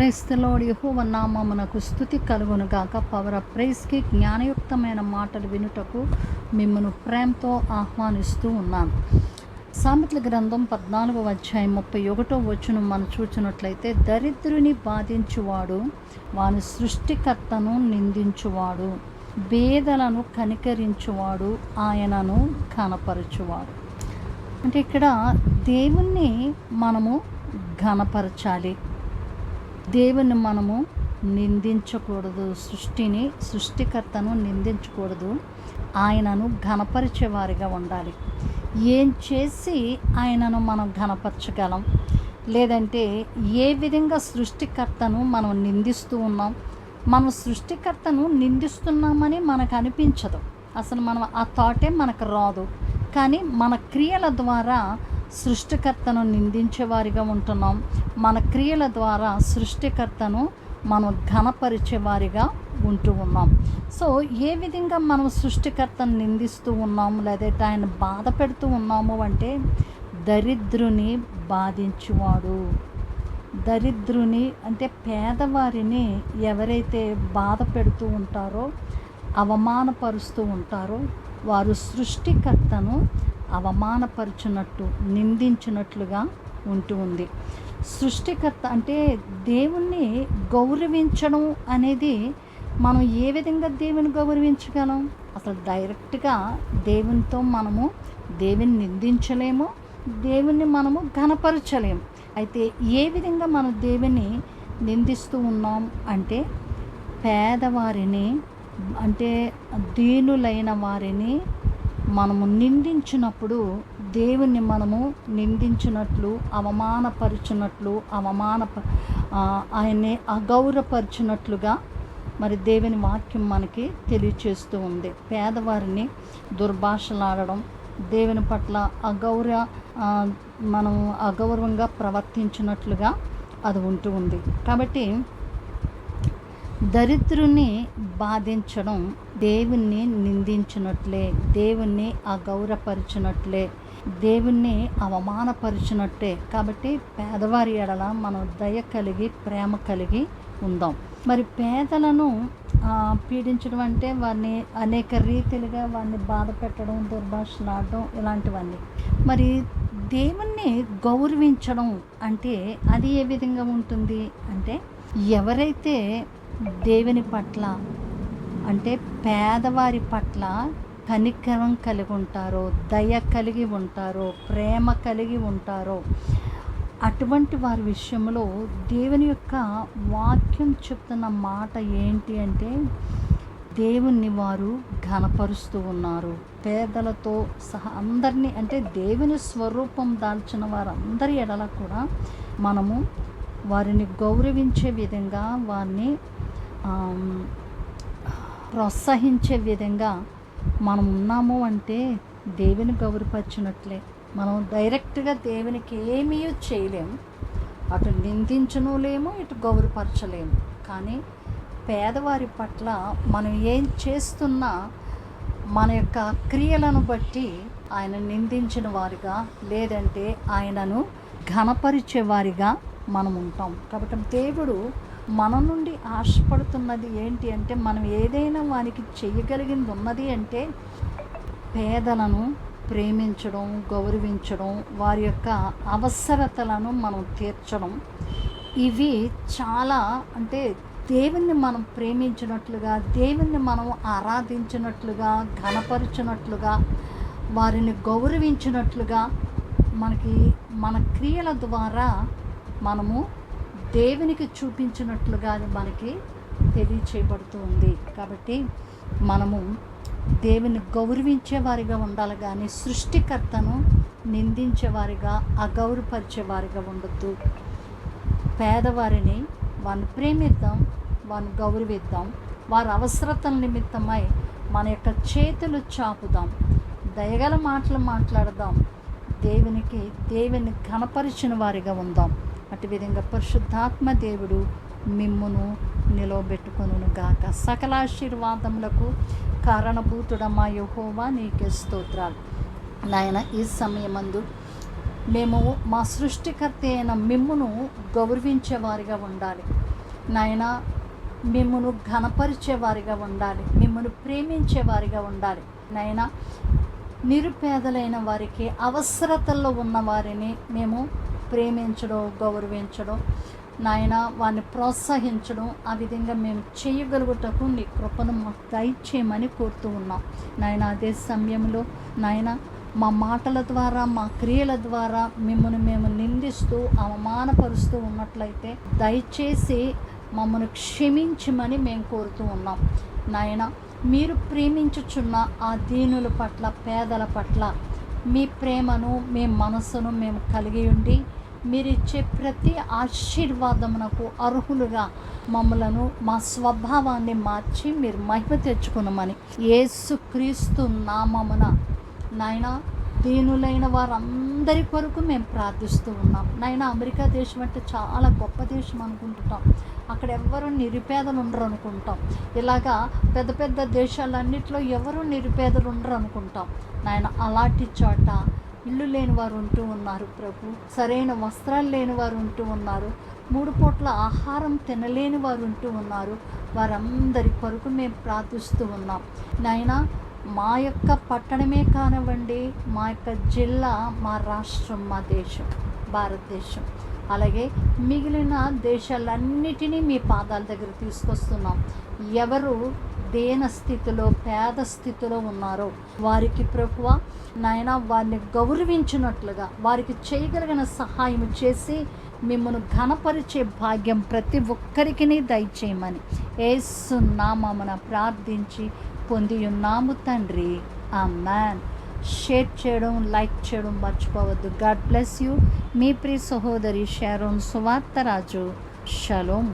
క్రైస్తలోడు యహోవ నామమునకు స్థుతి కలుగును గాక. పవర్ ఆఫ్ ప్రైస్కి జ్ఞానయుక్తమైన మాటలు వినుటకు మిమ్మను ప్రేమతో ఆహ్వానిస్తూ ఉన్నాను. సామెతల గ్రంథం పద్నాలుగో అధ్యాయం ముప్పై ఒకటో వచ్చును మనం చూచినట్లయితే దరిద్రుని బాధించువాడు వాని సృష్టికర్తను నిందించువాడు బేదలను కనికరించువాడు ఆయనను ఘనపరచువాడు. అంటే ఇక్కడ దేవుణ్ణి మనము ఘనపరచాలి. దేవుని మనము నిందించకూడదు. సృష్టిని సృష్టికర్తను నిందించకూడదు. ఆయనను ఘనపరిచేవారిగా ఉండాలి. ఏం చేసి ఆయనను మనం ఘనపరచగలం? లేదంటే ఏ విధంగా సృష్టికర్తను మనం నిందిస్తూ ఉన్నాం? మనం సృష్టికర్తను నిందిస్తున్నామని మనకు అనిపించదు. అసలు మనం ఆ థాటే మనకు రాదు. కానీ మన క్రియల ద్వారా సృష్టికర్తను నిందించేవారిగా ఉంటున్నాం. మన క్రియల ద్వారా సృష్టికర్తను మనం ఘనపరిచేవారిగా ఉంటూ ఉన్నాం. సో ఏ విధంగా మనం సృష్టికర్తను నిందిస్తూ ఉన్నాము లేదంటే ఆయన బాధ పెడుతూ ఉన్నాము అంటే దరిద్రుని బాధించువాడు. దరిద్రుని అంటే పేదవారిని ఎవరైతే బాధ పెడుతూ ఉంటారో అవమానపరుస్తూ ఉంటారో వారు సృష్టికర్తను అవమానపరుచున్నట్టు నిందించినట్లుగా ఉంటూ ఉంది. సృష్టికర్త అంటే దేవుణ్ణి గౌరవించడం అనేది మనం ఏ విధంగా దేవుని గౌరవించగలం? అసలు డైరెక్ట్గా దేవునితో మనము దేవుని నిందించలేము దేవుణ్ణి మనము ఘనపరచలేము. అయితే ఏ విధంగా మనం దేవుని నిందిస్తూ ఉన్నాం అంటే పేదవారిని అంటే దీనులైన వారిని మనము నిందించినప్పుడు దేవుణ్ణి మనము నిందించినట్లు అవమానపరిచినట్లు అవమాన ఆయన్ని అగౌరవపరిచినట్లుగా మరి దేవుని వాక్యం మనకి తెలియచేస్తూ ఉంది. పేదవారిని దుర్భాషలాడడం దేవుని పట్ల అగౌరవ మనం అగౌరవంగా ప్రవర్తించినట్లుగా అది ఉంటూ ఉంది. కాబట్టి దరిద్రుని బాధించడం దేవుణ్ణి నిందించినట్లే దేవుణ్ణి అగౌరవపరిచినట్లే దేవుణ్ణి అవమానపరిచినట్టే కాబట్టి పేదవారి ఎడల మనం దయ కలిగి ప్రేమ కలిగి ఉందాం. మరి పేదలను పీడించడం అంటే వారిని అనేక రీతిలుగా వారిని బాధ పెట్టడం దుర్భాషలాడడం ఇలాంటివన్నీ. మరి దేవుణ్ణి గౌరవించడం అంటే అది ఏ విధంగా ఉంటుంది? అంటే ఎవరైతే దేవుని పట్ల అంటే పేదవారి పట్ల కనికరం కలిగి ఉంటారో దయ కలిగి ఉంటారో ప్రేమ కలిగి ఉంటారో అటువంటి వారి విషయంలో దేవుని యొక్క వాక్యం చెప్తున్న మాట ఏంటి అంటే దేవుణ్ణి వారు ఘనపరుస్తూ ఉన్నారు. పేదలతో సహా అందరినీ అంటే దేవుని స్వరూపం దాల్చిన వారందరి ఎడల కూడా మనము వారిని గౌరవించే విధంగా వారిని ప్రోత్సహించే విధంగా మనం ఉన్నాము అంటే దేవుని గౌరవపరిచినట్లే. మనం డైరెక్ట్గా దేవునికి ఏమీ చేయలేము. అటు నిందించను లేము ఇటు గౌరవపరచలేము. కానీ పేదవారి పట్ల మనం ఏం చేస్తున్నా మన యొక్క క్రియలను బట్టి ఆయన నిందించిన వారిగా లేదంటే ఆయనను ఘనపరిచే వారిగా మనం ఉంటాం. కాబట్టి దేవుడు మన నుండి ఆశపడుతున్నది ఏంటి అంటే మనం ఏదైనా వారికి చేయగలిగింది ఉన్నది అంటే పేదలను ప్రేమించడం గౌరవించడం వారి యొక్క అవసరతలను మనం తీర్చడం. ఇవి చాలా అంటే దేవుణ్ణి మనం ప్రేమించినట్లుగా దేవుణ్ణి మనం ఆరాధించినట్లుగా ఘనపరిచినట్లుగా వారిని గౌరవించినట్లుగా మనకి మన క్రియల ద్వారా మనము దేవునికి చూపించినట్లుగా అది మనకి తెలియచేయబడుతుంది. కాబట్టి మనము దేవుని గౌరవించేవారిగా ఉండాలి కానీ సృష్టికర్తను నిందించేవారిగా అగౌరవపరిచేవారిగా ఉండొద్దు. పేదవారిని వారిని ప్రేమిద్దాం వారిని గౌరవిద్దాం. వారి అవసరతల నిమిత్తమై మన యొక్క చేతులు చాపుదాం. దయగల మాటలు మాట్లాడదాం. దేవునికి దేవుని ఘనపరిచిన వారిగా ఉందాం. అటు విధంగా పరిశుద్ధాత్మ దేవుడు మిమ్మును నిలవబెట్టుకొను గాక. సకల ఆశీర్వాదములకు కారణభూతుడమా యహోవా నీకే స్తోత్రాలు. నాయన ఈ సమయమందు మేము మా సృష్టికర్త అయిన మిమ్మును గౌరవించేవారిగా ఉండాలి. నాయన మిమ్మును ఘనపరిచేవారిగా ఉండాలి. మిమ్మల్ని ప్రేమించేవారిగా ఉండాలి. నాయన నిరుపేదలైన వారికి అవసరతల్లో ఉన్న వారిని మేము ప్రేమించడం గౌరవించడం నాయన వారిని ప్రోత్సహించడం ఆ విధంగా మేము చేయగలుగుటకు నీ కృపను మాకు దయచేయమని కోరుతూ ఉన్నాం. నాయన అదే సమయంలో నాయన మా మాటల ద్వారా మా క్రియల ద్వారా మిమ్మల్ని మేము నిందిస్తూ అవమానపరుస్తూ ఉన్నట్లయితే దయచేసి మమ్మల్ని క్షమించమని మేము కోరుతూ ఉన్నాం. నాయన మీరు ప్రేమించుచున్న ఆ దీనుల పట్ల పేదల పట్ల మీ ప్రేమను మీ మనసును మేము కలిగి ఉండి మీరిచ్చే ప్రతి ఆశీర్వాదమునకు అర్హులుగా మమ్మలను మా స్వభావాన్ని మార్చి మీరు మహిమ తెచ్చుకున్నామని ఏసుక్రీస్తు నామమున నాయన దీనులైన వారందరి కొరకు మేము ప్రార్థిస్తూ ఉన్నాం. నాయన అమెరికా దేశం అంటే చాలా గొప్ప దేశం అనుకుంటున్నాం. అక్కడ ఎవరు నిరుపేదలు ఉండరు అనుకుంటాం. ఇలాగా పెద్ద పెద్ద దేశాలన్నింటిలో ఎవరు నిరుపేదలు ఉండరు అనుకుంటాం. నాయన అలాంటి చోట ఇల్లు లేని వారు ఉంటూ ఉన్నారు ప్రభు. సరైన వస్త్రాలు లేని వారు ఉంటూ ఉన్నారు. మూడు పూట్ల ఆహారం తినలేని వారు ఉంటూ ఉన్నారు. వారందరి కొరకు మేము ప్రార్థిస్తూ ఉన్నాం. నాయన మా యొక్క పట్టణమే కానివ్వండి మా యొక్క జిల్లా మా రాష్ట్రం మా దేశం భారతదేశం. అలాగే మిగిలిన దేశాలన్నిటినీ మీ పాదాల దగ్గర తీసుకొస్తున్నాం. ఎవరు దేన స్థితిలో పేద స్థితిలో ఉన్నారో వారికి ప్రభువ నాయన వారిని గౌరవించినట్లుగా వారికి చేయగలిగిన సహాయం చేసి మిమ్మల్ని ఘనపరిచే భాగ్యం ప్రతి ఒక్కరికి దయచేయమని ఏసునామమున ప్రార్థించి పొంది ఉన్నాము తండ్రి. ఆ మ్యాన్ షేర్ చేయడం లైక్ చేయడం మర్చిపోవద్దు. God bless you. మీ ప్రియ సహోదరి షారోన్ సువార్తరాజు. షలోం.